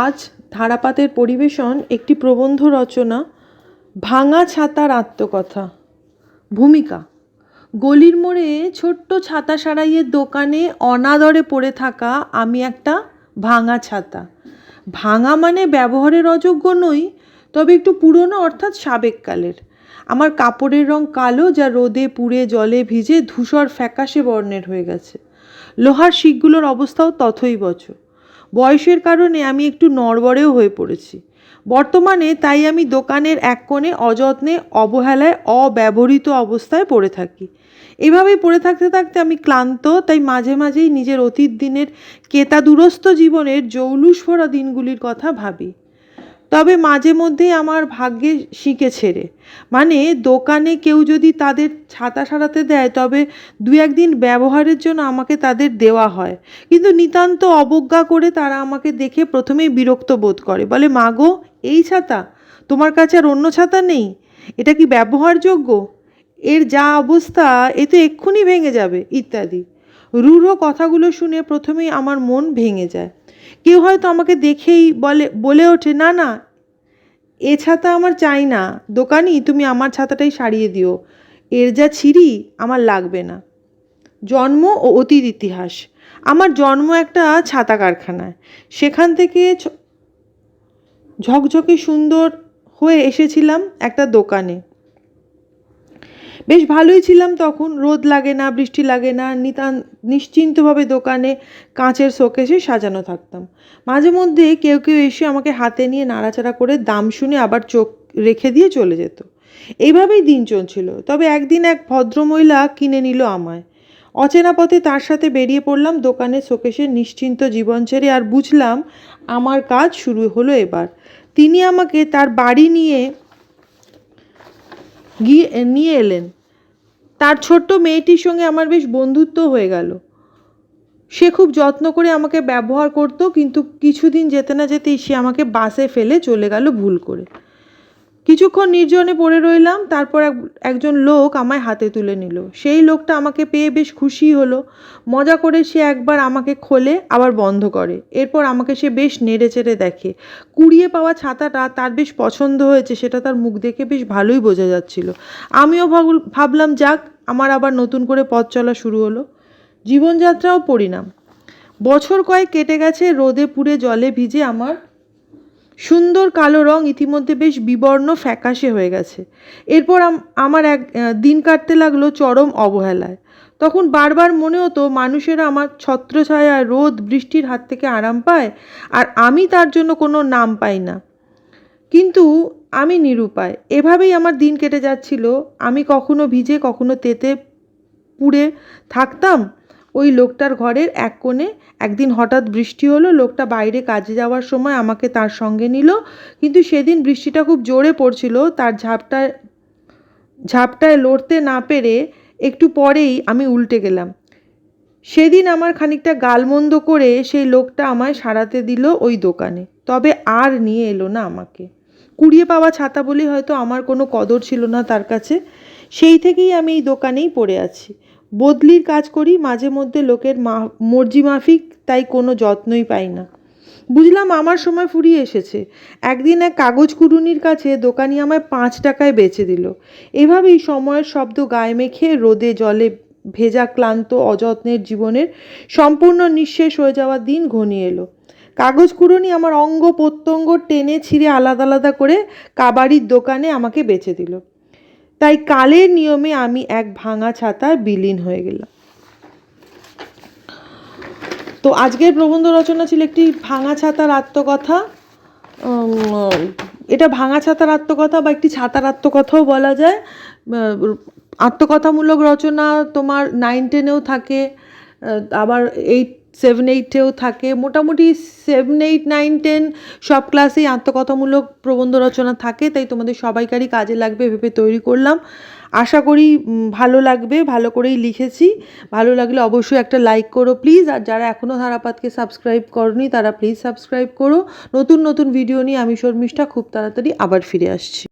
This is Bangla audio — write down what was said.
আজ ধারাপাতের পরিবেশন একটি প্রবন্ধ রচনা, ভাঙা ছাতার আত্মকথা। ভূমিকা, গলির মোড়ে ছোট্ট ছাতা সারাইয়ের দোকানে অনাদরে পড়ে থাকা আমি একটা ভাঙা ছাতা। ভাঙা মানে ব্যবহারের অযোগ্য নই, তবে একটু পুরনো অর্থাৎ সাবেককালের আমার কাপড়ের রং কালো যা রোদে পুড়ে জলে ভিজে ধূসর ফ্যাকাশে বর্ণের হয়ে গেছে। লোহার শিকগুলোর অবস্থাও তথই বচ বয়সের কারণে আমি একটু নড়বড়েও হয়ে পড়েছি। বর্তমানে তাই আমি দোকানের এক কোণে অযত্নে, অবহেলায়, অব্যবহৃত অবস্থায় পড়ে থাকি। এভাবেই পড়ে থাকতে থাকতে আমি ক্লান্ত, তাই মাঝে মাঝেই নিজের অতীত দিনের কেতাদুরস্ত জীবনের জৌলুস ভরা দিনগুলির কথা ভাবি। তবে মাঝে মধ্যেই আমার ভাগ্যে শিখে ছেড়ে মানে দোকানে কেউ যদি তাদের ছাতা সারাতে দেয়, তবে দু একদিন ব্যবহারের জন্য আমাকে তাদের দেওয়া হয়। কিন্তু নিতান্ত অবজ্ঞা করে তারা আমাকে দেখে প্রথমেই বিরক্ত বোধ করে। বলে মাগো এই ছাতা? তোমার কাছে আর অন্য ছাতা নেই? এটা কি ব্যবহারযোগ্য? এর যা অবস্থা, এ তো এক্ষুনি ভেঙে যাবে, ইত্যাদি। রূঢ় কথাগুলো শুনে প্রথমেই আমার মন ভেঙে যায়। কেউ হয়তো আমাকে দেখেই বলে বলে ওঠে, না না, এ ছাতা আমার চাই না। দোকানি, তুমি আমার ছাতাটাই সারিয়ে দিও। এর যা ছিঁড়ি, আমার লাগবে না। জন্ম ও অতীত ইতিহাস। আমার জন্ম একটা ছাতা কারখানায়। সেখান থেকে ঝকঝকে সুন্দর হয়ে এসেছিলাম একটা দোকানে। বেশ ভালোই ছিলাম তখন, রোদ লাগে না, বৃষ্টি লাগে না, নিতান, নিশ্চিন্তভাবে দোকানে কাঁচের শোকেসে সাজানো থাকতাম। মাঝে মধ্যে কেউ কেউ এসে আমাকে হাতে নিয়ে নাড়াচাড়া করে দাম শুনে আবার চোখ রেখে দিয়ে চলে যেত। এইভাবেই দিন চলছিল, তবে একদিন এক ভদ্রমহিলা কিনে নিল আমায়। অচেনা পথে তার সাথে বেরিয়ে পড়লাম দোকানের শোকেসের নিশ্চিন্ত জীবন ছেড়ে আর বুঝলাম, আমার কাজ শুরু হলো এবার। তিনি আমাকে তার বাড়ি নিয়ে গিয়ে নিয়ে এলেন। তার ছোট্ট মেয়েটির সঙ্গে আমার বেশ বন্ধুত্ব হয়ে গেল। সে খুব যত্ন করে আমাকে ব্যবহার করতো, কিন্তু কিছুদিন যেতে না যেতেই সে আমাকে বাসে ফেলে চলে গেল ভুল করে। কিছুক্ষণ নির্জনে পড়ে রইলাম, তারপর এক, একজন লোক আমায় হাতে তুলে নিল। সেই লোকটা আমাকে পেয়ে বেশ খুশি হলো। মজা করে সে একবার আমাকে খোলে, আবার বন্ধ করে। এরপর আমাকে সে বেশ নেড়ে চেড়ে দেখে। কুড়িয়ে পাওয়া ছাতাটা তার বেশ পছন্দ হয়েছে, সেটা তার মুখ দেখে বেশ ভালোই বোঝা যাচ্ছিল। আমিও ভাবল- ভাবলাম, যাক, আমার আবার নতুন করে পথ চলা শুরু হলো। জীবনযাত্রাও পরিণাম। বছর কয়েক কেটে গেছে, রোদে পুড়ে জলে ভিজে আমার সুন্দর কালো রং ইতিমধ্যে বেশ বিবর্ণ ফ্যাকাশে হয়ে গেছে। এরপর আমার এক দিন কাটতে লাগল চরম অবহেলায়। তখন বারবার মনে হতো মানুষেরা আমার ছত্রছায়া, রোদ, বৃষ্টির হাত থেকে আরাম পায়, আর আমি তার জন্য কোনো নাম পাই না। কিন্তু আমি নিরুপায়। এভাবেই আমার দিন কেটে যাচ্ছিল। আমি কখনো ভিজে, কখনো তেতে পুড়ে থাকতাম। ওই লোকটার ঘরের এক কোণে একদিন হঠাৎ বৃষ্টি হলো, লোকটা বাইরে কাজে যাওয়ার সময় আমাকে তার সঙ্গে নিল। কিন্তু সেদিন বৃষ্টিটা খুব জোরে পড়ছিল, তার ঝাপটায় ঝাপটায় লড়তে না পেরে একটু পরেই আমি উল্টে গেলাম। সেদিন আমার খানিকটা গালমন্দ করে সেই লোকটা আমায় সারাতে দিল ওই দোকানে। তবে আর নিয়ে এলো না আমাকে। কুড়িয়ে পাওয়া ছাতা বলে হয়তো আমার কোনো কদর ছিল না তার কাছে। সেই থেকেই আমি এই দোকানেই পড়ে আছি। বদলির কাজ করি, মাঝে মধ্যে লোকের মা, মর্জি মাফিক, তাই কোনো যত্নই পাই না। বুঝলাম আমার সময় ফুরিয়ে এসেছে। একদিন এক কাগজ কুড়ুনির কাছে দোকানি আমায় পাঁচ টাকায় বেচে দিল। এভাবেই সময়ের শব্দ গায়ে মেখে রোদে জলে ভেজা ক্লান্ত, অযত্নের জীবনের সম্পূর্ণ নিঃশেষ হয়ে যাওয়ার দিন ঘনিয়ে এলো। কাগজ কুড়ুনি আমার অঙ্গ প্রত্যঙ্গ টেনে ছিঁড়ে আলাদা আলাদা করে কাবাড়ির দোকানে আমাকে বেচে দিল। তাই কালের নিয়মে আমি এক ভাঙা ছাতায় বিলীন হয়ে গেলাম। তো আজকের প্রবন্ধ রচনা ছিল একটি ভাঙা ছাতার আত্মকথা। এটা ভাঙা ছাতার আত্মকথা বা একটি ছাতার আত্মকথাও বলা যায়। আত্মকথামূলক রচনা তোমার নাইন টেনেও থাকে। আবার এইট সেভেন এইটেও থাকে। মোটামুটি সেভেন এইট নাইন টেন সব ক্লাসেই আত্মকথামূলক প্রবন্ধ রচনা থাকে, তাই তোমাদের সবাইকারই কাজে লাগবে ভেবে তৈরি করলাম। আশা করি ভালো লাগবে, ভালো করেই লিখেছি। ভালো লাগলে অবশ্যই একটা লাইক করো প্লিজ আর যারা এখনও ধারাপাতকে সাবস্ক্রাইব করনি, তারা প্লিজ সাবস্ক্রাইব করো। নতুন নতুন ভিডিও নিয়ে আমি শর্মিষ্ঠা, খুব তাড়াতাড়ি আবার ফিরে আসছি।